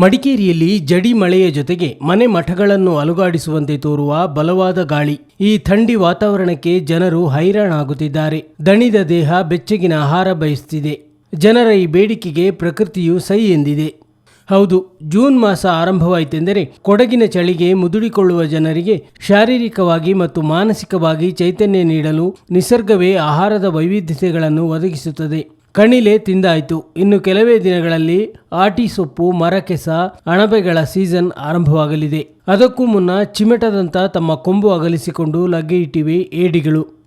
ಮಡಿಕೇರಿಯಲ್ಲಿ ಜಡಿ ಮಳೆಯ ಜೊತೆಗೆ ಮನೆ ಮಠಗಳನ್ನು ಅಲುಗಾಡಿಸುವಂತೆ ತೋರುವ ಬಲವಾದ ಗಾಳಿ. ಈ ಥಂಡಿ ವಾತಾವರಣಕ್ಕೆ ಜನರು ಹೈರಾಣಾಗುತ್ತಿದ್ದಾರೆ. ದಣಿದ ದೇಹ ಬೆಚ್ಚಗಿನ ಆಹಾರ ಬಯಸುತ್ತಿದೆ ಜನರ ಈ ಬೇಡಿಕೆಗೆ ಪ್ರಕೃತಿಯು ಸೈ ಎಂದಿದೆ. ಹೌದು, ಜೂನ್ ಮಾಸ ಆರಂಭವಾಯಿತೆಂದರೆ ಕೊಡಗಿನ ಚಳಿಗೆ ಮುದುಡಿಕೊಳ್ಳುವ ಜನರಿಗೆ ಶಾರೀರಿಕವಾಗಿ ಮತ್ತು ಮಾನಸಿಕವಾಗಿ ಚೈತನ್ಯ ನೀಡಲು ನಿಸರ್ಗವೇ ಆಹಾರದ ವೈವಿಧ್ಯತೆಗಳನ್ನು ಒದಗಿಸುತ್ತದೆ. ಕಣಿಲೆ ತಿಂದಾಯಿತು. ಇನ್ನು ಕೆಲವೇ ದಿನಗಳಲ್ಲಿ ಆಟಿ ಸೊಪ್ಪು, ಮರಕೆಸ, ಅಣಬೆಗಳ ಸೀಸನ್ ಆರಂಭವಾಗಲಿದೆ. ಅದಕ್ಕೂ ಮುನ್ನ ಚಿಮೆಟದಂತ ತಮ್ಮ ಕೊಂಬು ಅಗಲಿಸಿಕೊಂಡು ಲಗ್ಗೆ ಇಟ್ಟಿವೆ ಏಡಿಗಳು.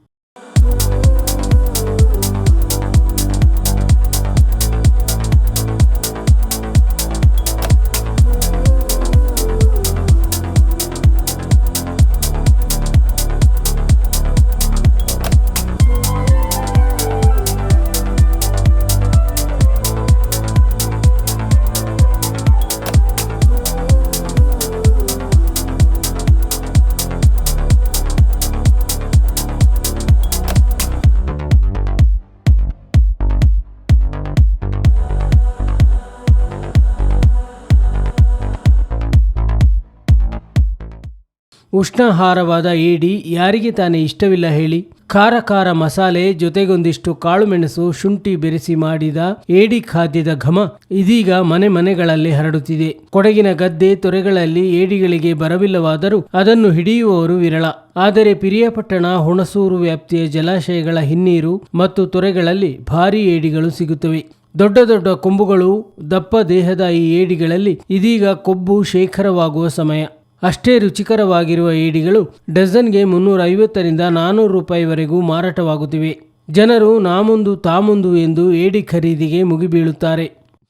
ಉಷ್ಣಾಹಾರವಾದ ಏಡಿ ಯಾರಿಗೆ ತಾನೇ ಇಷ್ಟವಿಲ್ಲ ಹೇಳಿ. ಖಾರ ಖಾರ ಮಸಾಲೆ ಜೊತೆಗೊಂದಿಷ್ಟು ಕಾಳುಮೆಣಸು ಶುಂಠಿ ಬೆರೆಸಿ ಮಾಡಿದ ಏಡಿ ಖಾದ್ಯದ ಘಮ ಇದೀಗ ಮನೆ ಮನೆಗಳಲ್ಲಿ ಹರಡುತ್ತಿದೆ. ಕೊಡಗಿನ ಗದ್ದೆ ತೊರೆಗಳಲ್ಲಿ ಏಡಿಗಳಿಗೆ ಬರವಿಲ್ಲವಾದರೂ ಅದನ್ನು ಹಿಡಿಯುವವರು ವಿರಳ. ಆದರೆ ಪಿರಿಯಾಪಟ್ಟಣ, ಹುಣಸೂರು ವ್ಯಾಪ್ತಿಯ ಜಲಾಶಯಗಳ ಹಿನ್ನೀರು ಮತ್ತು ತೊರೆಗಳಲ್ಲಿ ಭಾರೀ ಏಡಿಗಳು ಸಿಗುತ್ತವೆ. ದೊಡ್ಡ ದೊಡ್ಡ ಕೊಂಬುಗಳು ದಪ್ಪ ದೇಹದ ಈ ಏಡಿಗಳಲ್ಲಿ ಇದೀಗ ಕೊಬ್ಬು ಶೇಖರವಾಗುವ ಸಮಯ. ಅಷ್ಟೇ ರುಚಿಕರವಾಗಿರುವ ಏಡಿಗಳು ಡಜನ್ಗೆ ಮುನ್ನೂರ ಐವತ್ತರಿಂದ ನಾನ್ನೂರು ರೂಪಾಯಿವರೆಗೂ ಮಾರಾಟವಾಗುತ್ತಿವೆ. ಜನರು ನಾಮುಂದು ತಾಮುಂದು ಎಂದು ಏಡಿ ಖರೀದಿಗೆ ಮುಗಿಬೀಳುತ್ತಾರೆ.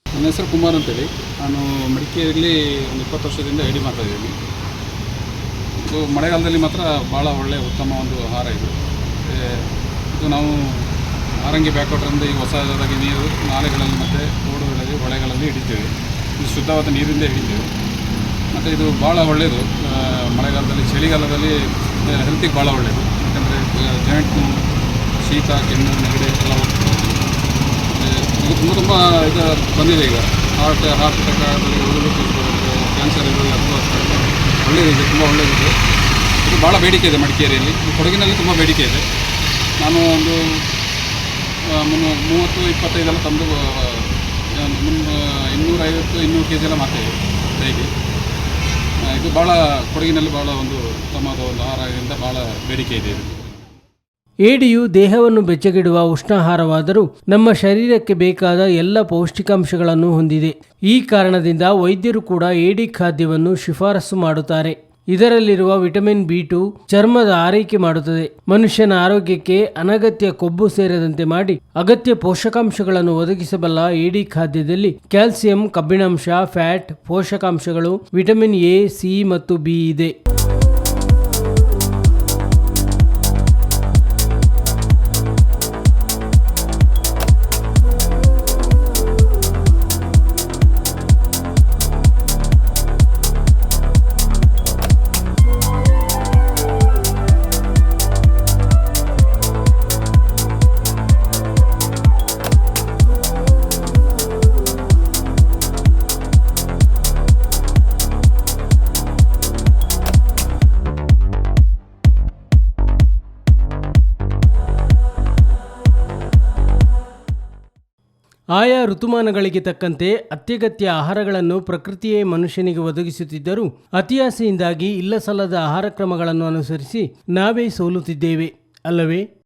ನನ್ನ ಹೆಸರು ಕುಮಾರ್ ಅಂತೇಳಿ. ನಾನು ಮಡಿಕೇರಿಯಲ್ಲಿ ಒಂದು ಇಪ್ಪತ್ತು ವರ್ಷದಿಂದ ಏಡಿ ಮಾಡ್ತಾ ಇದ್ದೀನಿ. ಇದು ಮಳೆಗಾಲದಲ್ಲಿ ಮಾತ್ರ ಭಾಳ ಒಳ್ಳೆಯ ಉತ್ತಮ ಒಂದು ಆಹಾರ ಇದು. ಇದು ನಾವು ಆರಂಗಿ ಬ್ಯಾಕ್ವಾಟ್ರಿಂದ ಈ ಹೊಸದಾಗಿ ನೀರು ನಾಲೆಗಳಲ್ಲಿ ಮತ್ತು ಓಡುಗಳಲ್ಲಿ ಹೊಳೆಗಳಲ್ಲಿ ಹಿಡಿತೇವೆ. ಇದು ಶುದ್ಧವಾದ ನೀರಿಂದ ಹಿಡಿತೇವೆ. ಮತ್ತು ಇದು ಭಾಳ ಒಳ್ಳೆಯದು ಮಳೆಗಾಲದಲ್ಲಿ ಚಳಿಗಾಲದಲ್ಲಿ ಹೆಲ್ತಿಗೆ ಭಾಳ ಒಳ್ಳೆಯದು ಯಾಕಂದರೆ ಜಾಯಿಂಟ್ ಶೀತ ಕೆಮ್ಮು ನೆಗಡಿ ಎಲ್ಲ ಹೋಗ್ತದೆ ಇದು ತುಂಬ ತುಂಬ ಇದು ಬಂದಿದೆ ಈಗ. ಹಾರ್ಟ್ ಹಾರ್ಟ್ ಅಟ್ಯಾಕ್ ಆಗಲಿ ಕ್ಯಾನ್ಸರ್ ಇರೋದು ಎಲ್ಲ ಒಳ್ಳೆಯದಿದೆ ತುಂಬ ಒಳ್ಳೆಯದಿದೆ ಇದು ಭಾಳ ಬೇಡಿಕೆ ಇದೆ ಮಡಿಕೇರಿಯಲ್ಲಿ. ಕೊಡಗಿನಲ್ಲಿ ತುಂಬ ಬೇಡಿಕೆ ಇದೆ. ನಾನು ಒಂದು ಮುನ್ನೂ ಮೂವತ್ತು ಇಪ್ಪತ್ತೈದೆಲ್ಲ ತಂದು ಮುನ್ನ ಇನ್ನೂರೈವತ್ತು ಇನ್ನೂರು ಕೆ ಜಿ ಎಲ್ಲ ಡೈಲಿ ಆ, ಇದು ಭಾಳ ಕೊಡಗಿನಲ್ಲಿ ಭಾಳ ಒಂದು ಉತ್ತಮವಾದ ಒಂದು ಆಹಾರದಿಂದ ಭಾಳ ಬೇಡಿಕೆ ಇದು. ಏಡಿಯು ದೇಹವನ್ನು ಬೆಚ್ಚಗಿಡುವ ಉಷ್ಣಾಹಾರವಾದರೂ ನಮ್ಮ ಶರೀರಕ್ಕೆ ಬೇಕಾದ ಎಲ್ಲ ಪೌಷ್ಟಿಕಾಂಶಗಳನ್ನು ಹೊಂದಿದೆ. ಈ ಕಾರಣದಿಂದ ವೈದ್ಯರು ಕೂಡ ಏಡಿ ಖಾದ್ಯವನ್ನು ಶಿಫಾರಸು ಮಾಡುತ್ತಾರೆ. ಇದರಲ್ಲಿರುವ ವಿಟಮಿನ್ ಬಿ ಟು ಚರ್ಮದ ಆರೈಕೆ ಮಾಡುತ್ತದೆ. ಮನುಷ್ಯನ ಆರೋಗ್ಯಕ್ಕೆ ಅನಗತ್ಯ ಕೊಬ್ಬು ಸೇರದಂತೆ ಮಾಡಿ ಅಗತ್ಯ ಪೋಷಕಾಂಶಗಳನ್ನು ಒದಗಿಸಬಲ್ಲ ಏಡಿ ಖಾದ್ಯದಲ್ಲಿ ಕ್ಯಾಲ್ಸಿಯಂ, ಕಬ್ಬಿಣಾಂಶ, ಫ್ಯಾಟ್, ಪೋಷಕಾಂಶಗಳು, ವಿಟಮಿನ್ ಎ, ಸಿ ಮತ್ತು ಬಿ ಇದೆ. ಆಯಾ ಋತುಮಾನಗಳಿಗೆ ತಕ್ಕಂತೆ ಅತ್ಯಗತ್ಯ ಆಹಾರಗಳನ್ನು ಪ್ರಕೃತಿಯೇ ಮನುಷ್ಯನಿಗೆ ಒದಗಿಸುತ್ತಿದ್ದರೂ ಅತಿಯಾಸೆಯಿಂದಾಗಿ ಇಲ್ಲಸಲ್ಲದ ಆಹಾರ ಕ್ರಮಗಳನ್ನು ಅನುಸರಿಸಿ ನಾವೇ ಸೋಲುತ್ತಿದ್ದೇವೆ, ಅಲ್ಲವೇ?